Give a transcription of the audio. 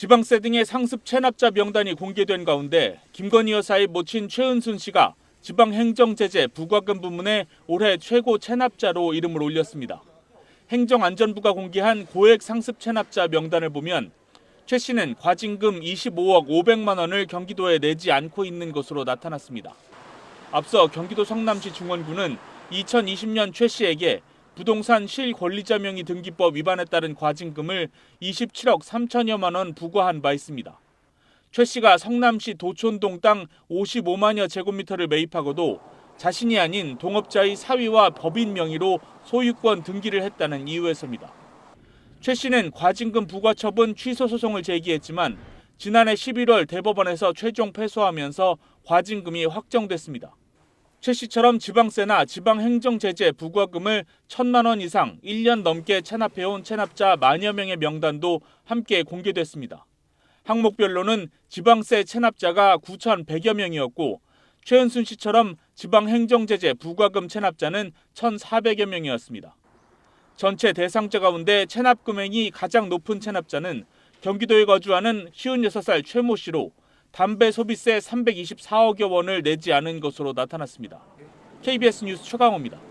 지방세 등의 상습 체납자 명단이 공개된 가운데 김건희 여사의 모친 최은순 씨가 지방행정제재 부과금 부문에 올해 최고 체납자로 이름을 올렸습니다. 행정안전부가 공개한 고액 상습 체납자 명단을 보면 최 씨는 과징금 25억 500만 원을 경기도에 내지 않고 있는 것으로 나타났습니다. 앞서 경기도 성남시 중원구는 2020년 최 씨에게 부동산 실권리자 명의 등기법 위반에 따른 과징금을 27억 3천여만 원 부과한 바 있습니다. 최 씨가 성남시 도촌동 땅 55만여 제곱미터를 매입하고도 자신이 아닌 동업자의 사위와 법인 명의로 소유권 등기를 했다는 이유에서입니다. 최 씨는 과징금 부과 처분 취소 소송을 제기했지만 지난해 11월 대법원에서 최종 패소하면서 과징금이 확정됐습니다. 최 씨처럼 지방세나 지방행정제재 부과금을 천만 원 이상 1년 넘게 체납해온 체납자 만여 명의 명단도 함께 공개됐습니다. 항목별로는 지방세 체납자가 9,100여 명이었고 최은순 씨처럼 지방행정제재 부과금 체납자는 1,400여 명이었습니다. 전체 대상자 가운데 체납 금액이 가장 높은 체납자는 경기도에 거주하는 56살 최모 씨로 담배 소비세 324억여 원을 내지 않은 것으로 나타났습니다. KBS 뉴스 최강호입니다.